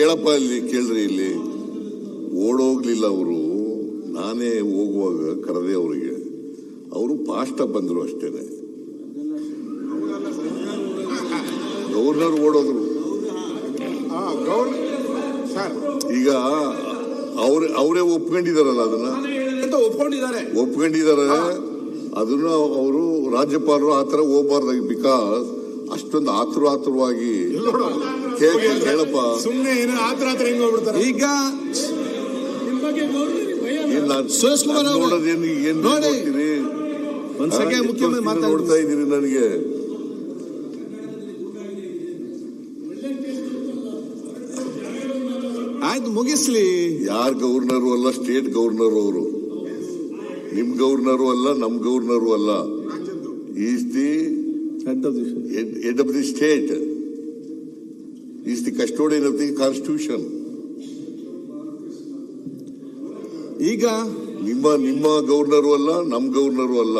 ಕೇಳಪ್ಪ ಇಲ್ಲಿ ಕೇಳ್ರಿ ಇಲ್ಲಿ. ಓಡೋಗ್ಲಿಲ್ಲ ಅವರು. ನಾನೇ ಹೋಗುವಾಗ ಕರೆದೆ ಅವರಿಗೆ. ಅವರು ಫಾಸ್ಟ್ ಬಂದರು ಅಷ್ಟೇನೆ. ಗವರ್ನರ್ ಓಡೋದ್ರು. ಈಗ ಅವ್ರ ಅವರೇ ಒಪ್ಕೊಂಡಿದಾರಲ್ಲ ಅದನ್ನ? ಒಪ್ಕೊಂಡಿದ್ದಾರೆ. ಒಪ್ಕೊಂಡಿದ್ದಾರೆ ಅದನ್ನ ಅವರು ರಾಜ್ಯಪಾಲರು ಆ ಥರ ಹೋಗ್ಬಾರ್ದಾಗಿ ಬಿಕಾಸ್ ಅಷ್ಟೊಂದು ಆತುರ ಆತುರವಾಗಿ ಹೇಳಪ್ಪ ಸುಮ್ನೆ ಏನೋ ಆತರ ಆತರ ಹೆಂಗ್ ಹೋಗ್ಬಿಡ್ತಾರೆ? ಈಗ ಇಲ್ಲ ಸುರೇಶ್ ಕುಮಾರ್ ನೋಡಿ. ನೋಡ್ತೀರಿ? ಒಂದ್ ಹಾ, ಸೆಕೆಂಡ್ ಎಷ್ಟು ಮುಖ್ಯಮಂತ್ರಿ ನೋಡ್ತಾ ಇದ್ದೀರಿ ನನಗೆ. ಆಯ್ತು ಮುಗಿಸ್ಲಿ. ಯಾರ್ ಗವರ್ನರು ಅಲ್ಲ ಸ್ಟೇಟ್ ಗವರ್ನರ್ ಅವರು. ನಿಮ್ ಗವರ್ನರು ಅಲ್ಲ ನಮ್ ಗವರ್ನರು ಅಲ್ಲ. Is the head of the head of the state. Is the custodian of the constitution ಈಗ ನಿಮ್ಮ ನಿಮ್ಮ ಗವರ್ನರು ಅಲ್ಲ ನಮ್ಮ ಗವರ್ನರು ಅಲ್ಲ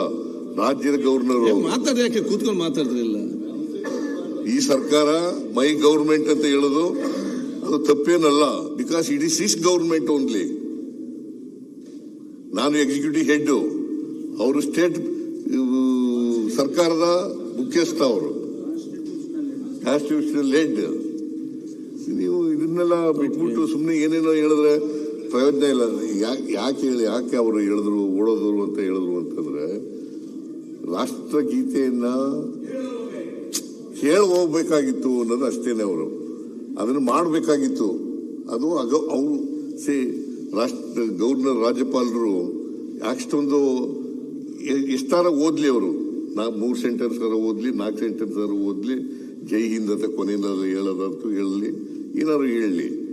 ರಾಜ್ಯದ ಗವರ್ನರು ಮಾತಾಡಿ ಯಾಕೆ ಕೂತ್ಕೊಂಡು ಮಾತಾಡಿದ್ರಿಲ್ಲ? ಈ ಸರ್ಕಾರ ಮೈ ಗವರ್ಮೆಂಟ್ ಅಂತ ಹೇಳೋದು ಅದು ತಪ್ಪೇನಲ್ಲ because it is is government only ನಾನು ಎಕ್ಸಿಕ್ಯೂಟಿವ್ ಹೆಡ್ ಅವರು ಸ್ಟೇಟ್ ಸರ್ಕಾರದ ಮುಖ್ಯಸ್ಥ ಅವರು. ಕಾನ್ಸ್ಟಿಟ್ಯೂಷನಲ್ ಹೆಡ್ ಇದನ್ನೆಲ್ಲ ಬಿಟ್ಬಿಟ್ಟು ಸುಮ್ಮನೆ ಏನೇನೋ ಹೇಳಿದ್ರೆ ಪ್ರಯೋಜನ ಇಲ್ಲ. ಯಾಕೆ ಯಾಕೆ ಹೇಳಿ ಯಾಕೆ ಅವರು ಹೇಳಿದ್ರು ಓಡೋದ್ರು ಅಂತ ಹೇಳಿದ್ರು ಅಂತಂದ್ರೆ ರಾಷ್ಟ್ರಗೀತೆಯನ್ನ ಹೇಳಿ ಹೋಗ್ಬೇಕಾಗಿತ್ತು ಅನ್ನೋದು ಅಷ್ಟೇನೆ ಅವರು. ಅದನ್ನು ಮಾಡಬೇಕಾಗಿತ್ತು. ಅದು ಅಗ ಅವರು ಸೇ ರಾಷ್ಟ್ರ ಗವರ್ನರ್ ರಾಜ್ಯಪಾಲರು ಅಷ್ಟೊಂದು ಇಷ್ಟಾರ ಎಷ್ಟಾರ ಓದ್ಲಿ ಅವರು? ನಾ ಮೂರು ಸೆಂಟೆನ್ಸ್ ಓದ್ಲಿ ನಾಲ್ಕು ಸೆಂಟೆನ್ಸ್ ಓದ್ಲಿ ಜೈ ಹಿಂದ್ ಅಂತ ಕೊನೆಯಲ್ಲಿ ಹೇಳೋದಂತೂ ಹೇಳಲಿ. ಏನಾದ್ರು ಹೇಳಲಿ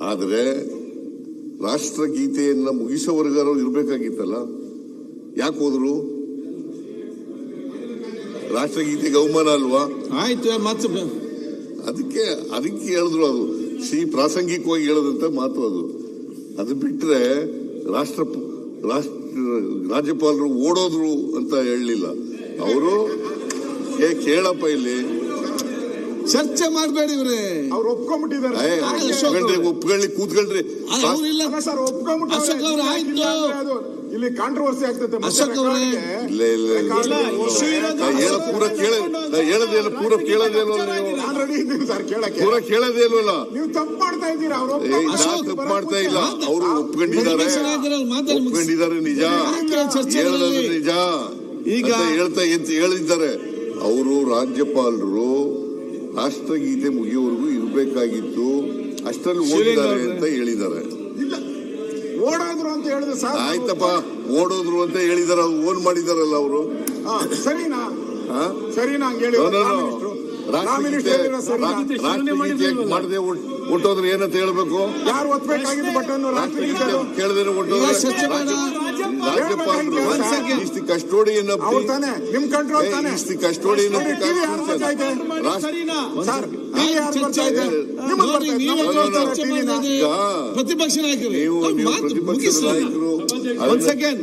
ಆದರೆ ರಾಷ್ಟ್ರಗೀತೆಯನ್ನು ಮುಗಿಸೋವರೆಗಾರು ಇರಬೇಕಾಗಿತ್ತಲ್ಲ? ಯಾಕೆ ಹೋದ್ರು? ರಾಷ್ಟ್ರಗೀತೆಗೆ ಅವಮಾನ ಅಲ್ವಾ? ಆಯ್ತು ಮತ್ತೆ ಅದಕ್ಕೆ ಅದಕ್ಕೆ ಹೇಳಿದ್ರು ಅದು. ಸಿ ಪ್ರಾಸಂಗಿಕವಾಗಿ ಹೇಳದಂತ ಮಾತು ಅದು. ಅದು ಬಿಟ್ಟರೆ ರಾಷ್ಟ್ರ ರಾಷ್ಟ್ರ ರಾಜ್ಯಪಾಲರು ಓಡೋದ್ರು ಅಂತ ಹೇಳಲಿಲ್ಲ. ಅವರು ಏ ಕೇಳಪ್ಪ ಇಲ್ಲಿ. ಚರ್ಚೆ ಮಾಡಬೇಡಿ ಇವ್ರೆ. ಅವ್ರು ಒಪ್ಕೊಂಡ್ಬಿಟ್ಟಿದ್ದಾರೆ. ಏ, ಒಪ್ಕೊಳ್ರಿ ಒಪ್ಕೊಳ್ಳಿ ಕೂತ್ಕೊಳ್ರಿ. ಸರ್. ಅದು ಇಲ್ಲಿ ಕಾಂಟ್ರವರ್ಸಿ ಆಗ್ತದೆ ಇಲ್ಲ ಇಲ್ಲ ಹೇಳ ಪೂರ ಕೇಳ ಹೇಳದೇನು ಪೂರ ಕೇಳದೇ ಪೂರ ಕೇಳದೇ ಇಲ್ವಲ್ಲ? ನೀವು ತಪ್ಪು ಮಾಡ್ತಾ ಇದ್ದೀರಾ ಅವ್ರು ತಪ್ಪು ಮಾಡ್ತಾ ಇಲ್ಲ. ಅವರು ಒಪ್ಕೊಂಡಿದ್ದಾರೆ. ಒಪ್ಕೊಂಡಿದ್ದಾರೆ ನಿಜ. ನಿಜ. ಈಗ- ಹೇಳ್ತಾ ಅಂತ ಹೇಳಿದ್ದಾರೆ. ಅವರು ರಾಜ್ಯಪಾಲರು ರಾಷ್ಟ್ರಗೀತೆ ಮುಗಿಯುವವರೆಗೂ ಇರಬೇಕಾಗಿತ್ತು. ಅಷ್ಟರಲ್ಲಿ ಓಡಿದ್ದಾರೆ ಅಂತ ಹೇಳಿದ್ದಾರೆ. ಇಲ್ಲ ಓಡೋದ್ರು ಅಂತ ಹೇಳಿದ್ರೆ ಸರ್ ಆಯ್ತಪ್ಪ ಓಡೋದ್ರು ಅಂತ ಹೇಳಿದಾರ ಓನ್ ಮಾಡಿದಾರಲ್ಲ ಅವರು. ಹಾ, ಸರಿನಾ? ಸರಿನಾ ಹಂಗೆ ಹೇಳಿ. No, no, Ram no. ರಾಷ್ಟ್ರಗೀತೆ? ರಾಷ್ಟ್ರಗೀತೆ ಮಾಡದೆ ಹೊಟ್ಟೋದ್ರೆ ಏನಂತ ಹೇಳ್ಬೇಕು? ಯಾರು ಒತ್ಬೇಕಾಗಿತ್ತು ಬಟನ್ ರಾಷ್ಟ್ರಗೀತೆ ರಾಷ್ಟ್ರಗೀತೆ ಕೇಳದೇನೆ ಮಾಡ ರಾಜ್ಯಪಾಲರು ಕಸ್ಟೋಡಿಯನ್ ನಿಮ್ ಕಂಟ್ರೋಲ್ ತಾನೆ. ಇಸ್ ದಿ ಈಗ ಪ್ರತಿಪಕ್ಷ ನಾಯಕರು ಒಂದ್ ಸೆಕೆಂಡ್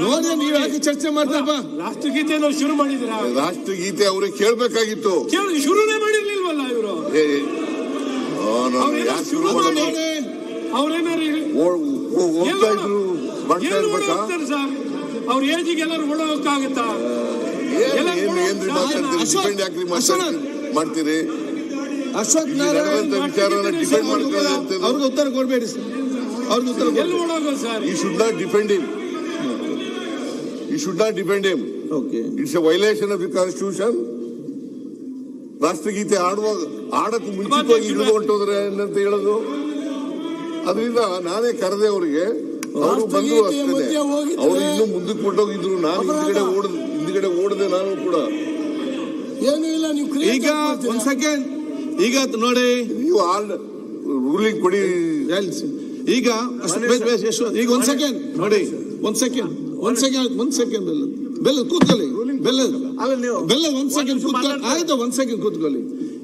ನೋಡಿ ನೀವು ಯಾಕೆ ಚರ್ಚೆ ಮಾಡ್ತಾರಪ್ಪ ರಾಷ್ಟ್ರಗೀತೆಯನ್ನು ಶುರು ಮಾಡಿದಿರಾ ರಾಷ್ಟ್ರಗೀತೆ ಅವ್ರಿಗೆ ಕೇಳ್ಬೇಕಾಗಿತ್ತು. ಕೇಳಿ ಶುರುನೇ ಮಾಡಿರ್ಲಿಲ್ವಲ್ಲ ಇವರು? ಶುರು ನೋಡಿ ಅವ್ರೇನಾರು ಹೋಗ್ತಾ ಇದ್ರು? ಮಾಡ್ತಾ ಇರ್ಬೇಕಾ? ಸರ್? ಅವ್ರ ಏಜಿಗೆ ಎಲ್ಲರೂ ಓಡೋಕ್ಕಾಗತ್ತಾ ಮಾಡ್ತೀರಿ? ಅಶೋಕ್ ನಾರಾಯಣ ವಿಚಾರನ ಡಿಫೆಂಡ್ ಅಂತ ಅವ್ರಿಗೆ ಉತ್ತರ ಕೊಡ್ಬೇಡಿ ಸರ್. ಅವ್ರಿಗೆ ಉತ್ತರ sir? He should not depend him he should not depend him okay it's a violation of the constitution ರಾಷ್ಟ್ರಗೀತೆ ಆಡುವಾಗ ಆಡಕ್ಕೆ ಮುಂಚಿತವಾಗಿ ಹಿಡಿದು ಹೊಂಟೋದ್ರೆ ಏನಂತ ಹೇಳೋದು. ಅದರಿಂದ ನಾನೇ ಕರೆದೆ ಅವರಿಗೆ. ಅವರು ಬಂದು ಅಷ್ಟೇ. ಅವರು ಇನ್ನೂ ಮುಂದಕ್ಕೆ ಕೊಟ್ಟೋಗಿದ್ರು. ನಾನು ಹಿಂದ್ಗಡೆ ಓಡ್ ಹಿಂದ್ಗಡೆ ಓಡದೆ ನಾನು ಕೂಡ. ಏನೂ ಇಲ್ಲ ನೀವು ಈಗ ಒಂದ್ ಸೆಕೆಂಡ್ ಈಗ ನೋಡಿ. ನೀವು ಆಲ್ ರೂಲಿಂಗ್ ಕೊಡಿ. ಈಗ ಈಗ ಒಂದ್ ಸೆಕೆಂಡ್ ನೋಡಿ ಒಂದ್ ಸೆಕೆಂಡ್ ಒಂದ್ ಸೆಕೆಂಡ್ ಒಂದ್ ಸೆಕೆಂಡ್ ಬೆಲ್ಲ ಬೆಲ್ಲ ಕೂತ್ಕೊಳ್ಳಿ. ಬೆಲ್ಲ ಅಲ್ಲ ನೀವು ಬೆಲ್ಲ ಒಂದ್ ಸೆಕೆಂಡ್ ಕೂತ್ಕೊಳ್ಳಿ ಆಯ್ತಾ ಒಂದ್ ಸೆಕೆಂಡ್ ಕೂತ್ಕೊಳ್ಳಿ.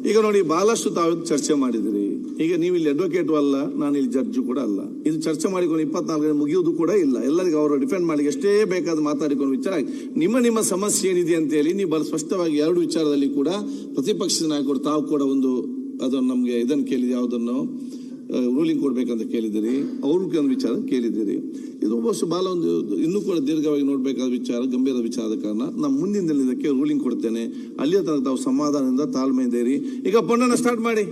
ಈಗ ನೋಡಿ ಬಹಳಷ್ಟು ತಾವು ಚರ್ಚೆ ಮಾಡಿದಿರಿ. ಈಗ ನೀವು ಇಲ್ಲಿ ಅಡ್ವೊಕೇಟ್ ಅಲ್ಲ, ನಾನು ಇಲ್ಲಿ ಜಡ್ಜು ಕೂಡ ಅಲ್ಲ. ಇದು ಚರ್ಚೆ ಮಾಡಿಕೊಂಡು ಗಂಟೆ ಮುಗಿಯೋದು ಕೂಡ ಇಲ್ಲ. ಎಲ್ಲರಿಗೂ ಅವರು ಡಿಫೆಂಡ್ ಮಾಡಿ ಎಷ್ಟೇ ಬೇಕಾದ ಮಾತಾಡಿಕೊಂಡು ವಿಚಾರ ನಿಮ್ಮ ನಿಮ್ಮ ಸಮಸ್ಯೆ ಏನಿದೆ ಅಂತ ಹೇಳಿ ನೀವು ಬಹಳ ಸ್ಪಷ್ಟವಾಗಿ ಎರಡು ವಿಚಾರದಲ್ಲಿ ಕೂಡ ಪ್ರತಿಪಕ್ಷದ ನಾಯಕರು ತಾವು ಕೂಡ ಒಂದು ಅದನ್ನು ನಮಗೆ ಇದನ್ನು ಕೇಳಿದೆ ಯಾವುದನ್ನು ರೂಲಿಂಗ್ ಕೊಡಬೇಕಂತ ಕೇಳಿದ್ದೀರಿ. ಅವ್ರ ವಿಚಾರ ಕೇಳಿದ್ದೀರಿ. ಇದು ಒಬ್ಬಷ್ಟು ಬಹಳ ಒಂದು, ಇನ್ನೂ ಕೂಡ ದೀರ್ಘವಾಗಿ ನೋಡಬೇಕಾದ ವಿಚಾರ ಗಂಭೀರ ವಿಚಾರದ ಕಾರಣ. ನಾನು ಮುಂದಿನ ಇದಕ್ಕೆ ರೂಲಿಂಗ್ ಕೊಡ್ತೇನೆ. ಅಲ್ಲಿಯ ತನಕ ತಾವು ಸಮಾಧಾನದಿಂದ ತಾಳ್ಮೆ ಇದ್ದೀರಿ ಈಗ ಪುನಃ ಸ್ಟಾರ್ಟ್ ಮಾಡಿ.